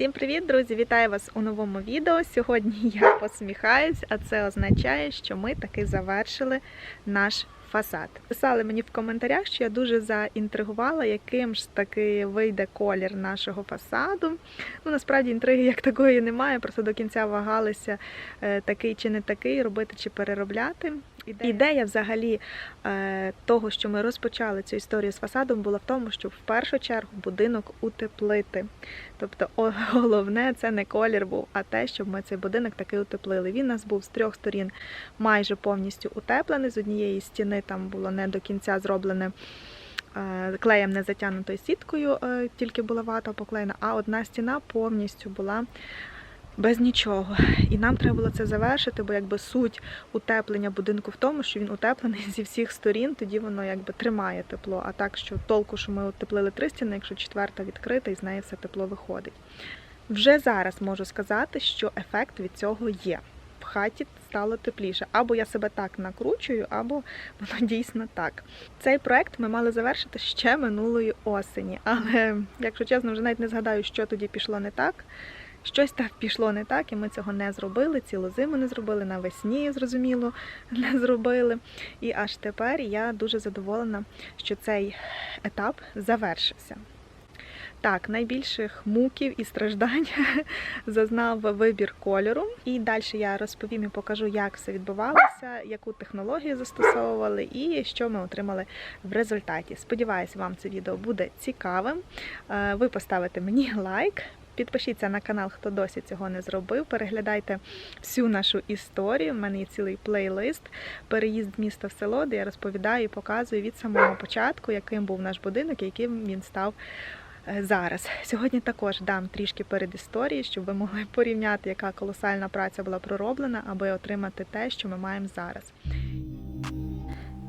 Всім привіт, друзі! Вітаю вас у новому відео. Сьогодні я посміхаюсь, а це означає, що ми таки завершили наш фасад. Писали мені в коментарях, що я дуже заінтригувала, яким ж таки вийде колір нашого фасаду. Ну насправді інтриги як такої немає, просто до кінця вагалися е, такий чи не такий, робити чи переробляти. Ідея, взагалі е, того, що ми розпочали цю історію з фасадом, була в тому, щоб в першу чергу будинок утеплити. Тобто головне це не колір був, а те, щоб ми цей будинок таки утеплили. Він у нас був з трьох сторін майже повністю утеплений. З однієї стіни там було не до кінця зроблене. е, Клеєм не затягнутою сіткою, е, тільки була вата поклеєна, а одна стіна повністю була без нічого. І нам треба було це завершити, бо якби суть утеплення будинку в тому, що він утеплений зі всіх сторін, тоді воно якби тримає тепло. А так, що толку, що ми утеплили три стіни, якщо четверта відкрита, і з неї все тепло виходить. Вже зараз можу сказати, що ефект від цього є. В хаті стало тепліше. Або я себе так накручую, або воно дійсно так. Цей проект ми мали завершити ще минулої осені. Але, якщо чесно, вже навіть не згадаю, що тоді пішло не так. Щось так пішло не так, і ми цього не зробили. Цілу зиму не зробили, навесні, зрозуміло, не зробили. І аж тепер я дуже задоволена, що цей етап завершився. Так, найбільших муків і страждань зазнав вибір кольору. І далі я розповім і покажу, як все відбувалося, яку технологію застосовували і що ми отримали в результаті. Сподіваюсь, вам це відео буде цікавим. Е, Ви поставите мені лайк. Підпишіться на канал, хто досі цього не зробив. Переглядайте всю нашу історію. У мене є цілий плейлист Переїзд міста в село, де я розповідаю і показую від самого початку, яким був наш будинок, і яким він став е, зараз. Сьогодні також дам трішки перед історії, щоб ви могли порівняти, яка колосальна праця була пророблена, аби отримати те, що ми маємо зараз.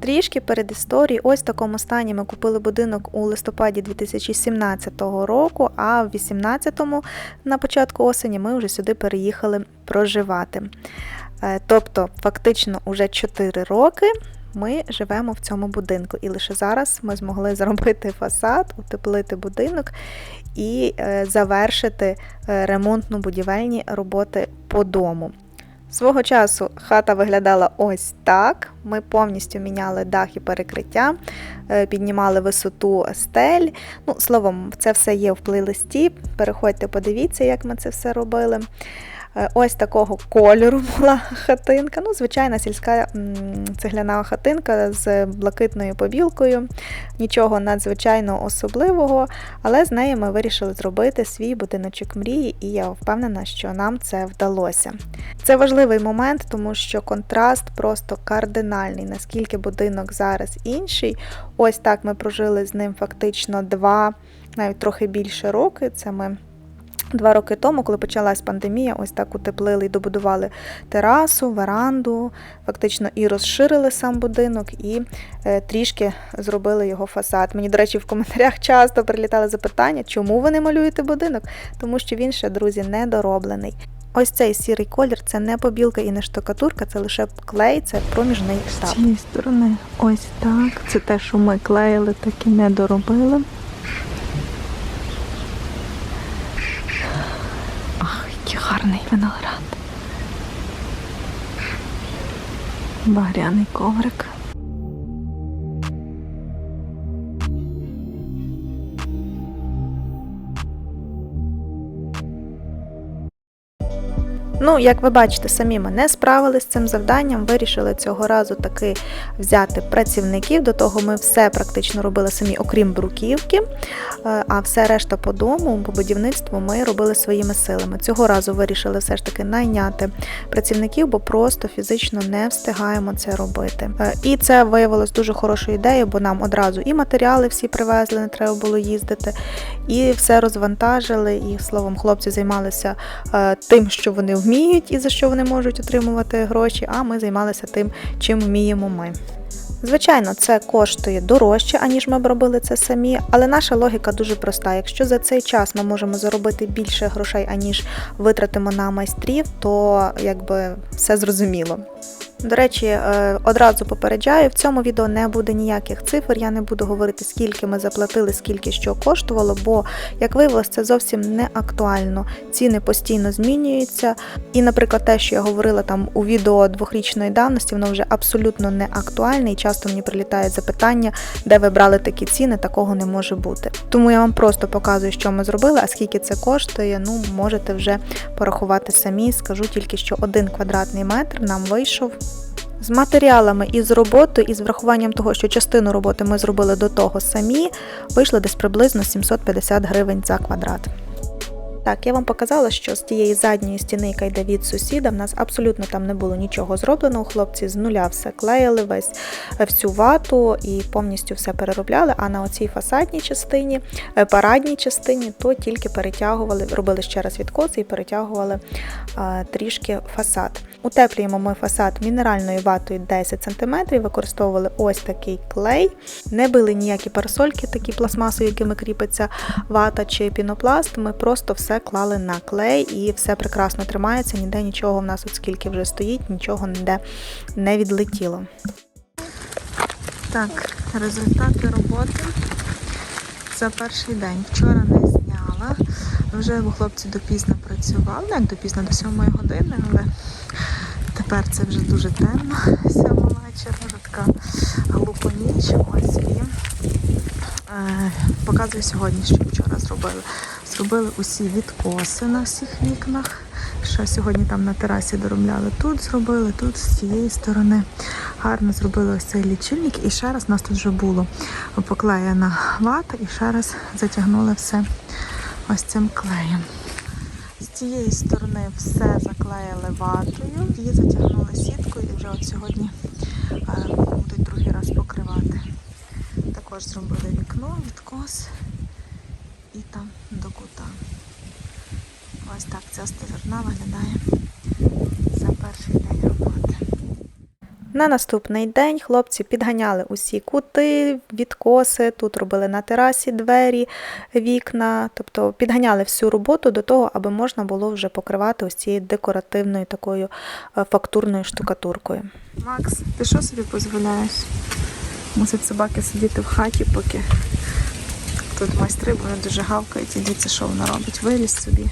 Трішки перед історією, ось в такому стані ми купили будинок у листопаді 2017 року, а в 2018 на початку осені ми вже сюди переїхали проживати. Е, Тобто, фактично, уже 4 роки ми живемо в цьому будинку, і лише зараз ми змогли зробити фасад, утеплити будинок і е, завершити е, ремонтно-будівельні роботи по дому. Свого часу хата виглядала ось так. Ми повністю міняли дах і перекриття, е, піднімали висоту стель. Ну, словом, це все є в плейлисті. Переходьте, подивіться, як ми це все робили. Е, Ось такого кольору була хатинка. Ну, звичайна сільська цегляна хатинка з блакитною побілкою. Нічого надзвичайно особливого, але з нею ми вирішили зробити свій будиночок мрії, і я впевнена, що нам це вдалося. Це важливий момент, тому що контраст просто кардинальний, наскільки будинок зараз інший. Ось так ми прожили з ним фактично два, навіть трохи більше роки. Це ми. Два роки тому, коли почалась пандемія, ось так утеплили і добудували терасу, веранду, фактично і розширили сам будинок, і е, трішки зробили його фасад. Мені, до речі, в коментарях часто прилітали запитання, чому ви не малюєте будинок? Тому що він ще, друзі, недороблений. Ось цей сірий колір це не побілка і не штукатурка, це лише клей, це проміжний З цієї сторони ось так. Це те, що ми клеїли, так і не доробили. Ах, який гарний виноград. Багряний коврик. Ну, як ви бачите, самі ми не справилися з цим завданням, вирішили цього разу таки взяти працівників. До того ми все практично робили самі, окрім бруківки, Е, а все решта по дому, по будівництву ми робили своїми силами. Цього разу вирішили все ж таки найняти працівників, бо просто фізично не встигаємо це робити. Е, І це виявилось дуже хорошою ідеєю, бо нам одразу і матеріали всі привезли, не треба було їздити, і все розвантажили. І словом, хлопці займалися е, тим, що вони вміють і за що вони можуть отримувати гроші. А ми займалися тим, чим вміємо ми. Звичайно, це коштує дорожче, аніж ми б робили це самі, але наша логіка дуже проста. Якщо за цей час ми можемо заробити більше грошей, аніж витратимо на майстрів, то якби все зрозуміло. До речі, е, одразу попереджаю, в цьому відео не буде ніяких цифр. Я не буду говорити, скільки ми заплатили, скільки що коштувало, бо, як виявилось, це зовсім не актуально. Ціни постійно змінюються. І, наприклад, те, що я говорила там у відео двохрічної давності, воно вже абсолютно не актуальне, і часто мені прилітають запитання, де ви брали такі ціни, такого не може бути. Тому я вам просто показую, що ми зробили, а скільки це коштує, ну можете вже порахувати самі. Скажу тільки, що один квадратний метр нам вийшов. З матеріалами і з роботою, і з врахуванням того, що частину роботи ми зробили до того самі, вийшло десь приблизно 750 гривень за квадрат. Так, я вам показала, що з тієї задньої стіни, яка йде від сусіда, в нас абсолютно там не було нічого зроблено. Хлопці з нуля все клеїли, весь е, всю вату і повністю все переробляли. А на оцій фасадній частині, е, парадній частині, то тільки перетягували, робили ще раз відкоси і перетягували а, трішки фасад. Утеплюємо ми фасад мінеральною ватою 10 см, використовували ось такий клей, не били ніякі парасольки, такі пластмасові, якими кріпиться вата чи пінопласт. Ми просто все клали на клей і все прекрасно тримається. Ніде нічого в нас, от скільки вже стоїть, нічого ніде не відлетіло. Так, результати роботи за перший день. Вчора не. Вже бо хлопці допізно працювали, як допізно до 7 години, але тепер це вже дуже темно, 7 вечора, вже така глупа ніч. Ось і е, показую сьогодні, що вчора зробили. Зробили усі відкоси на всіх вікнах. Що сьогодні там на терасі доробляли. Тут зробили, тут з цієї сторони. Гарно зробили ось цей лічильник. І ще раз у нас тут вже було поклеєна вата, і ще раз затягнули все ось цим клеєм. З цієї сторони все заклеїли ватою і затягнули сіткою, і вже от сьогодні е, будуть другий раз покривати. Також зробили вікно, відкос і там до кута. Ось так ця сторона виглядає за перший день. На наступний день хлопці підганяли усі кути, відкоси, тут робили на терасі двері, вікна, тобто підганяли всю роботу до того, аби можна було вже покривати ось цією декоративною такою е, фактурною штукатуркою. Макс, ти що собі дозволяєш? Мусить собаки сидіти в хаті, поки тут майстри, вони дуже гавкають. І дивіться, що вона робить. Виліз собі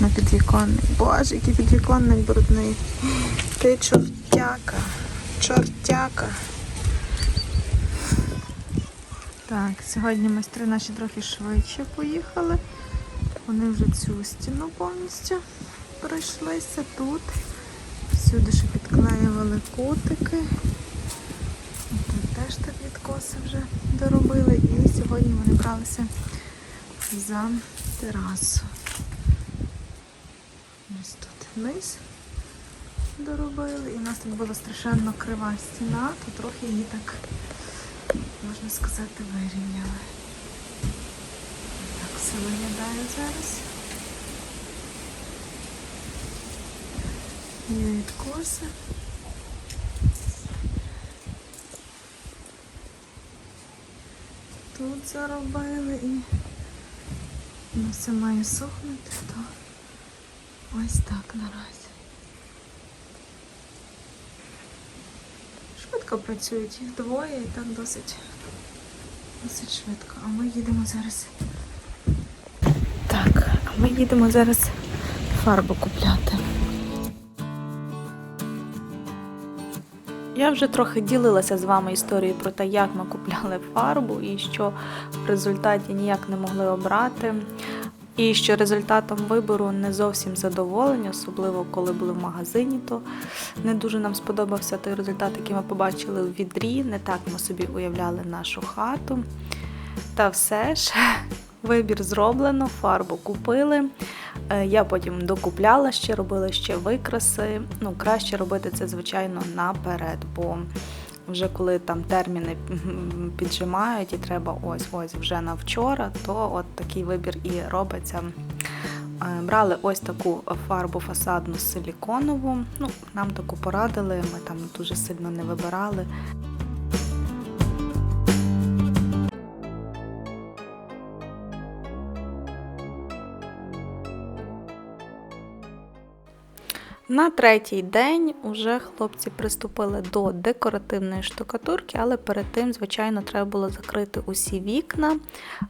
на підвіконник. Боже, який підвіконник брудний. Ти чортяка. Чортяка. Так, сьогодні майстри наші трохи швидше поїхали. Вони вже цю стіну повністю пройшлися тут. Всюди ще підклеювали кутики. Тут теж так відкоси вже доробили. І сьогодні вони бралися за терасу. Ось тут вниз доробили. І в нас тут була страшенно крива стіна, то трохи її так, можна сказати, вирівняли. Так все виглядає зараз. Є відкоси. Тут заробили і все має сохнути, то ось так наразі. Швидко працюють, їх двоє і так досить, досить швидко. А ми їдемо зараз. Так, а ми їдемо зараз фарбу купляти. Я вже трохи ділилася з вами історією про те, як ми купляли фарбу і що в результаті ніяк не могли обрати. І що результатом вибору не зовсім задоволені, особливо коли були в магазині, то не дуже нам сподобався той результат, який ми побачили в відрі. Не так ми собі уявляли нашу хату. Та все ж вибір зроблено, фарбу купили. Е, Я потім докупляла ще, робила ще викраси. Ну, краще робити це, звичайно, наперед, бо вже коли там терміни піджимають і треба ось ось вже на вчора, то от такий вибір і робиться. Е, Брали ось таку фарбу фасадну силіконову. Ну, нам таку порадили, ми там дуже сильно не вибирали. На третій день уже хлопці приступили до декоративної штукатурки, але перед тим, звичайно, треба було закрити усі вікна,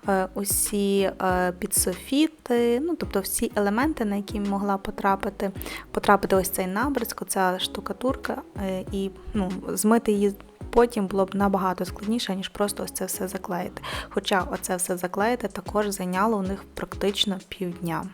е, усі е, підсофіти, ну тобто всі елементи, на які могла потрапити, потрапити ось цей набризк, ця штукатурка, е, і ну, змити її. Потім було б набагато складніше, ніж просто ось це все заклеїти. Хоча оце все заклеїти також зайняло у них практично півдня.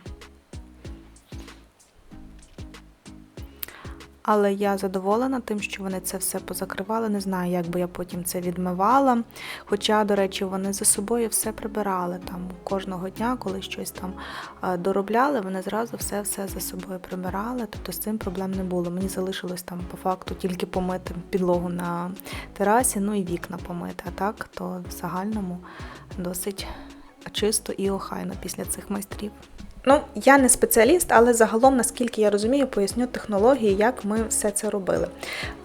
Але я задоволена тим, що вони це все позакривали. Не знаю, як би я потім це відмивала. Хоча, до речі, вони за собою все прибирали там кожного дня, коли щось там е, доробляли, вони зразу все-все за собою прибирали. Тобто з цим проблем не було. Мені залишилось там по факту тільки помити підлогу на терасі, ну і вікна помити. А так, то в загальному досить чисто і охайно після цих майстрів. Ну, я не спеціаліст, але загалом, наскільки я розумію, поясню технології, як ми все це робили.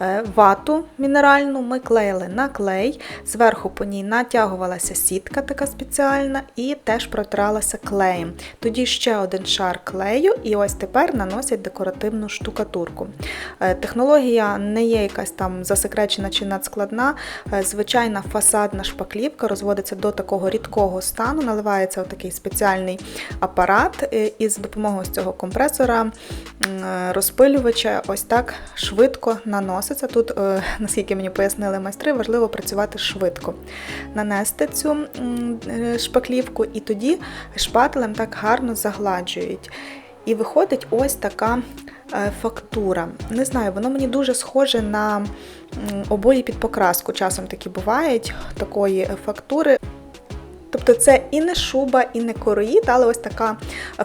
Е, Вату мінеральну ми клеїли на клей, зверху по ній натягувалася сітка така спеціальна і теж протиралася клеєм. Тоді ще один шар клею, і ось тепер наносять декоративну штукатурку. Е, Технологія не є якась там засекречена чи надскладна. Е, Звичайна фасадна шпаклівка розводиться до такого рідкого стану, наливається такий спеціальний апарат, і за допомогою цього компресора розпилювача ось так швидко наноситься. Тут, е, наскільки мені пояснили майстри, важливо працювати швидко. Нанести цю е, шпаклівку, і тоді шпателем так гарно загладжують. І виходить ось така е, фактура. Не знаю, воно мені дуже схоже на обої під покраску. Часом такі бувають такої фактури. Тобто це і не шуба, і не короїд, але ось така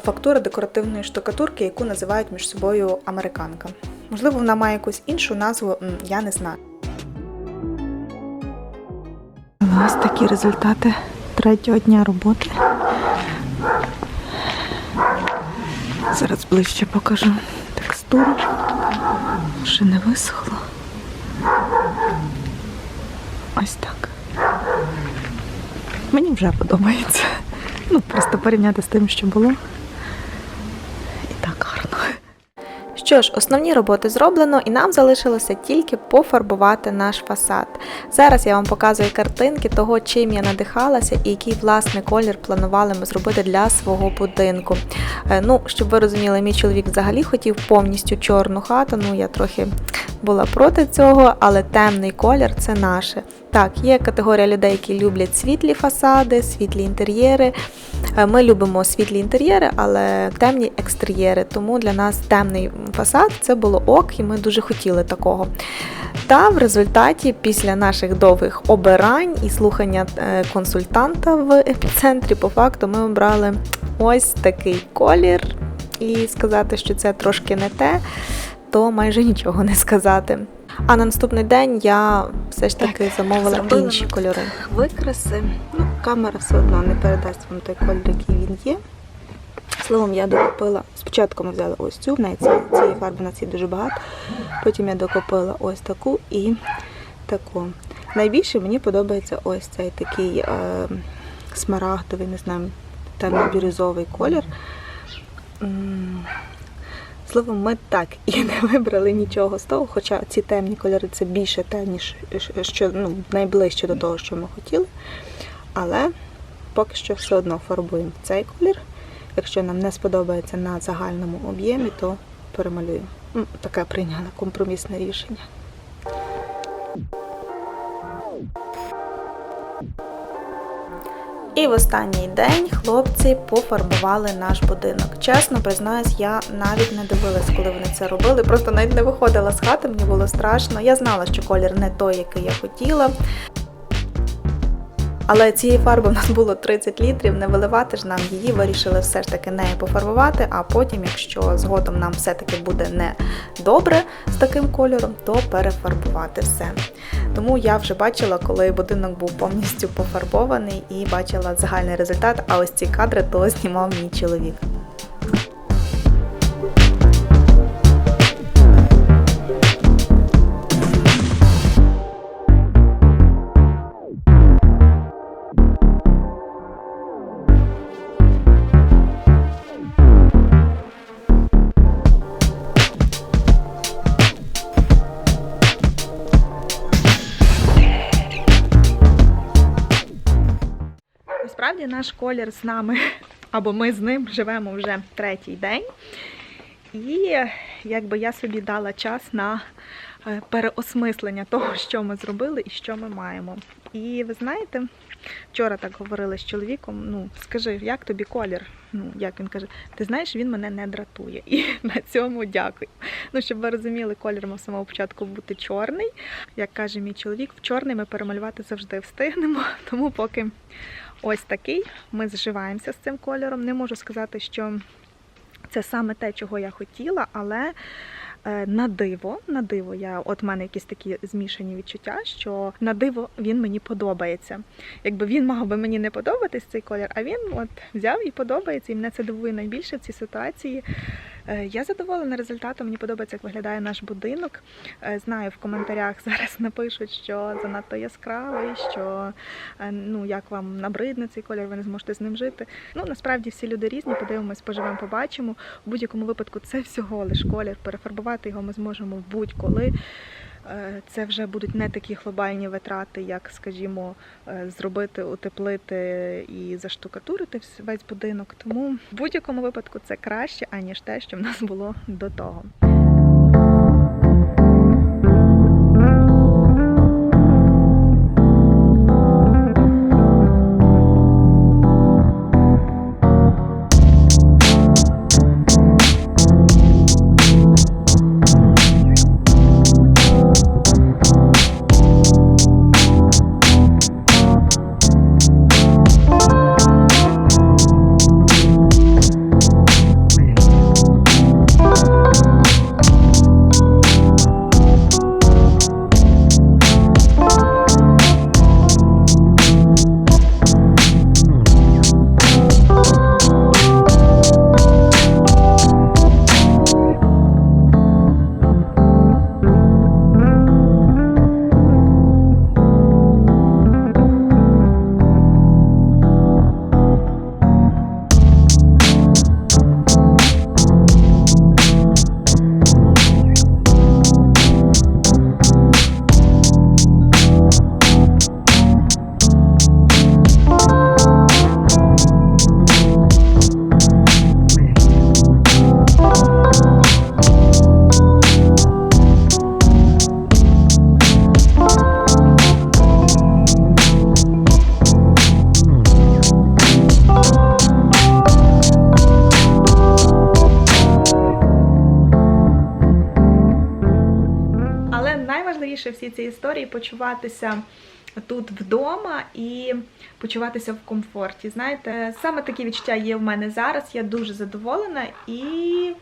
фактура декоративної штукатурки, яку називають між собою американка. Можливо, вона має якусь іншу назву, я не знаю. Ось такі результати третього дня роботи. Зараз ближче покажу текстуру. Ще не висохло. Ось так. Мені вже подобається. Ну, просто порівняти з тим, що було. І так гарно. Що ж, основні роботи зроблено, і нам залишилося тільки пофарбувати наш фасад. Зараз я вам показую картинки того, чим я надихалася і який власний колір планували ми зробити для свого будинку. Е, Ну, щоб ви розуміли, мій чоловік взагалі хотів повністю чорну хату. Ну, я трохи була проти цього, але темний колір це наше. Так, є категорія людей, які люблять світлі фасади, світлі інтер'єри. Е, Ми любимо світлі інтер'єри, але темні екстер'єри. Тому для нас темний фасад це було ок, і ми дуже хотіли такого. Та в результаті, після наших довгих обирань і слухання е, консультанта в епіцентрі, по факту ми обрали ось такий колір. І сказати, що це трошки не те, то майже нічого не сказати. А на наступний день я все ж таки замовила зробила інші кольори. Викраси. Ну, камера все одно не передасть вам той колір, який він є. Словом, я докупила. Спочатку ми взяли ось цю, в неї ці- цієї фарби на цій дуже багато. Потім я докупила ось таку і таку. Найбільше мені подобається ось цей такий е, смарагдовий, не знаю, темно-бірюзовий колір. Словом, ми так і не вибрали нічого з того, хоча ці темні кольори це більше те, ніж що ну, найближче до того, що ми хотіли. Але поки що все одно фарбуємо цей колір. Якщо нам не сподобається на загальному об'ємі, то перемалюємо. Таке прийняла компромісне рішення. І в останній день хлопці пофарбували наш будинок. Чесно признаюсь, я навіть не дивилась, коли вони це робили. Просто навіть не виходила з хати, мені було страшно. Я знала, що колір не той, який я хотіла. Але цієї фарби в нас було 30 літрів, не виливати ж нам її, вирішили все ж таки нею пофарбувати, а потім, якщо згодом нам все-таки буде не добре з таким кольором, то перефарбувати все. Тому я вже бачила, коли будинок був повністю пофарбований і бачила загальний результат, а ось ці кадри то знімав мій чоловік. Наш колір з нами, або ми з ним живемо вже третій день. І якби я собі дала час на е, переосмислення того, що ми зробили і що ми маємо. І ви знаєте, вчора так говорили з чоловіком: ну скажи, як тобі колір? Ну, як він каже, ти знаєш, він мене не дратує. І на цьому дякую. Ну, щоб ви розуміли, колір мав самого початку бути чорний. Як каже мій чоловік, в чорний ми перемалювати завжди встигнемо. Тому поки ось такий, ми зживаємося з цим кольором. Не можу сказати, що це саме те, чого я хотіла, але е, на диво, на диво, я от в мене якісь такі змішані відчуття, що на диво він мені подобається. Якби він мав би мені не подобатись цей колір, а він от взяв і подобається, і мене це дивує найбільше в цій ситуації. Е, Я задоволена результатом. Мені подобається, як виглядає наш будинок. Е, Знаю, в коментарях зараз напишуть, що занадто яскравий, що е, ну як вам набридне цей колір, ви не зможете з ним жити. Ну насправді всі люди різні, подивимось, поживемо, побачимо. У будь-якому випадку це всього лиш колір. Перефарбувати його ми зможемо будь-коли. Е, Це вже будуть не такі глобальні витрати, як, скажімо, е, зробити, утеплити і заштукатурити весь будинок. Тому в будь-якому випадку це краще, аніж те, що в нас було до того. Всій цій історії почуватися тут вдома і почуватися в комфорті. Знаєте, саме такі відчуття є в мене зараз. Я дуже задоволена і.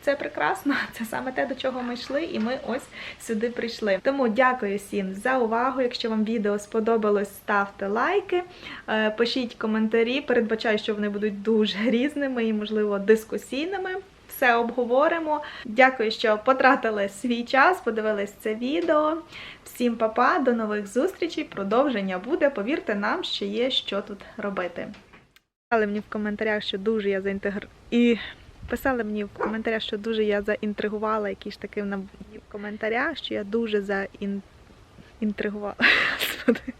Це прекрасно, це саме те, до чого ми йшли, і ми ось сюди прийшли. Тому дякую всім за увагу. Якщо вам відео сподобалось, ставте лайки, е, пишіть коментарі. Передбачаю, що вони будуть дуже різними і, можливо, дискусійними. Все обговоримо. Дякую, що потратили свій час, подивились це відео. Всім па-па, до нових зустрічей. Продовження буде. Повірте нам, що є що тут робити. Писали мені в коментарях, що дуже я заінтегр... і писали мені в коментарях, що дуже я заінтригувала, які ж таки в коментарях, що я дуже заінтригувала.